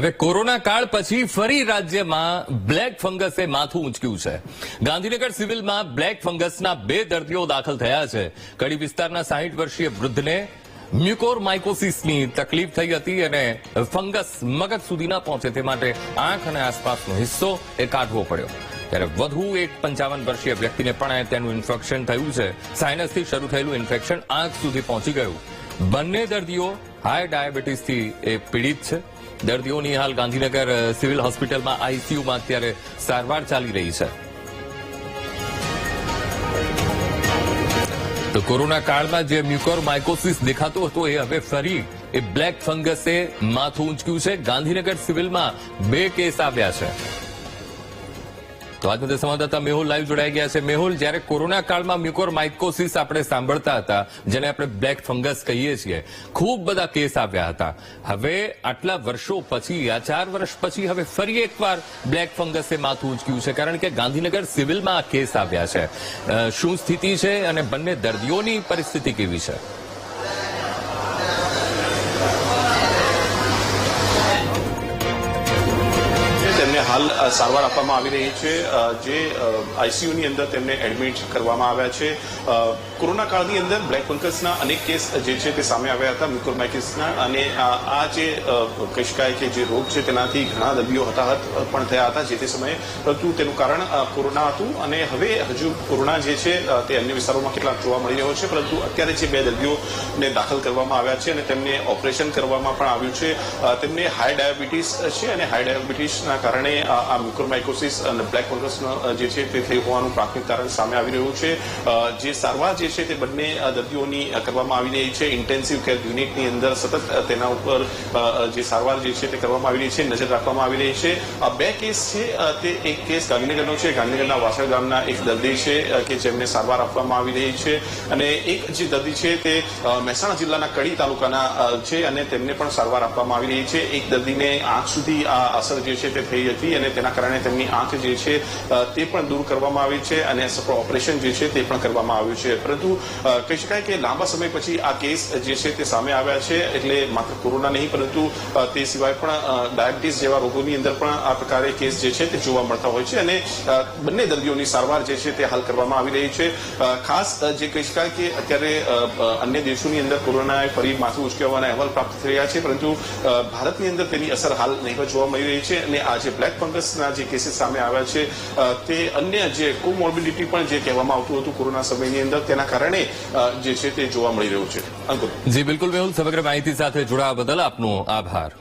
હવે કોરોના કાળ પછી ફરી રાજ્યમાં બ્લેક ફંગસે માથું ઉંચક્યું છે. ગાંધીનગર સિવિલમાં બ્લેક ફંગસના બે દર્દીઓ દાખલ થયા છે. કડી વિસ્તારના સાહીઠ વર્ષીય વૃદ્ધને મ્યુકોર માઇકોસિસની તકલીફ થઈ હતી અને ફંગસ મગજ સુધી ન પહોંચે તે માટે આંખ અને આસપાસનો હિસ્સો એ કાઢવો પડ્યો. ત્યારે વધુ એક પંચાવન વર્ષીય વ્યક્તિને પણ તેનું ઇન્ફેક્શન થયું છે. સાયનસથી શરૂ થયેલું ઇન્ફેક્શન આંખ સુધી પહોંચી ગયું. બંને દર્દીઓ હાઈ ડાયાબિટીસથી એ પીડિત છે. દર્દીઓની હાલ ગાંધીનગર સિવિલ હોસ્પિટલમાં આઈસીયુમાં અત્યારે સારવાર ચાલી રહી છે. તો કોરોના કાળમાં જે મ્યુકોર માઇકોસિસ દેખાતો હતો એ હવે ફરી એ બ્લેક ફંગસે માથું ઊંચક્યું છે. ગાંધીનગર સિવિલમાં બે કેસ આવ્યા છે. તો આજ મુદ્દે સંવાદદાતા મેહુલ લાઈવ જોડાઈ ગયા છે. મેહુલ, જ્યારે કોરોના કાળમાં મ્યુકોર માઇકોસિસ આપણે સાંભળતા હતા, જેને આપણે બ્લેક ફંગસ કહીએ છીએ, ખૂબ બધા કેસ આવ્યા હતા. હવે આટલા વર્ષો પછી, આ ચાર વર્ષ પછી હવે ફરી એકવાર બ્લેક ફંગસે માથું ઉચક્યું છે, કારણ કે ગાંધીનગર સિવિલમાં આ કેસ આવ્યા છે. શું સ્થિતિ છે અને બંને દર્દીઓની પરિસ્થિતિ કેવી છે? હાલ સારવાર આપવામાં આવી રહી છે. જે આઈસીયુની અંદર તેમને એડમિટ કરવામાં આવ્યા છે. કોરોના કાળની અંદર બ્લેક બંકર્સના અનેક કેસ જે છે તે સામે આવ્યા હતા મ્યુકોરમાઇટિસના અને આ જે કહી શકાય કે જે રોગ છે તેનાથી ઘણા દર્દીઓ હતાહત પણ થયા હતા જે તે સમયે. પરંતુ તેનું કારણ કોરોના હતું અને હવે હજુ કોરોના જે છે તે અન્ય વિસ્તારોમાં કેટલાક જોવા મળી રહ્યો છે. પરંતુ અત્યારે જે બે દર્દીઓને દાખલ કરવામાં આવ્યા છે અને તેમને ઓપરેશન કરવામાં પણ આવ્યું છે તેમને હાઈ ડાયાબિટીસ છે અને હાઈ ડાયાબિટીસના કારણે આ મ્યુકોરમાઇકોસિસ અને બ્લેક ફંગસનો જે છે તે થઈ હોવાનું પ્રાથમિક કારણ સામે આવી રહ્યું છે. જે સારવાર જે છે તે બંને દર્દીઓની કરવામાં આવી રહી છે. ઇન્ટેન્સિવ કેર યુનિટની અંદર સતત તેના ઉપર જે સારવાર જે છે તે કરવામાં આવી રહી છે, નજર રાખવામાં આવી રહી છે. આ બે કેસ છે તે એક કેસ ગાંધીનગરનો છે. ગાંધીનગરના વાસણ ગામના એક દર્દી છે કે જેમને સારવાર આપવામાં આવી રહી છે. અને એક જે દર્દી છે તે મહેસાણા જિલ્લાના કડી તાલુકાના છે અને તેમને પણ સારવાર આપવામાં આવી રહી છે. એક દર્દીને આંખ સુધી આ અસર જે છે તે થઈ હતી અને તેના કારણે તેમની આંખ જે છે તે પણ દૂર કરવામાં આવી છે અને સફળ ઓપરેશન જે છે તે પણ કરવામાં આવ્યું છે. પરંતુ અ, કહી શકાય કે લાંબા સમય પછી આ કેસ જે છે તે સામે આવ્યા છે એટલે માત્ર કોરોના નહીં પરંતુ તે સિવાય પણ ડાયાબિટીસ જેવા રોગોની અંદર પણ આ પ્રકારે કેસ જે છે તે જોવા મળતા હોય છે અને બંને દર્દીઓની સારવાર જે છે તે હાલ કરવામાં આવી રહી છે. ખાસ જે કહી શકાય કે અત્યારે અન્ય દેશોની અંદર કોરોનાએ ફરી માથું ઉચક્યાવાના અહેવાલ પ્રાપ્ત થઈ રહ્યા છે પરંતુ ભારતની અંદર તેની અસર હાલ નહીવત જોવા મળી રહી છે અને આ જે બ્લેક ફંગસના જે કેસીસ સામે આવ્યા છે તે અન્ય જે કોમોર્બિડિટી પણ જે કહેવામાં આવતું હતું કોરોના સમયની અંદર તેના કારણે જે છે તે જોવા મળી રહ્યું છે. અંકુર. જી, બિલકુલ, મેહુલ. સમગ્ર માહિતી સાથે જોડાવા બદલ આપનો આભાર.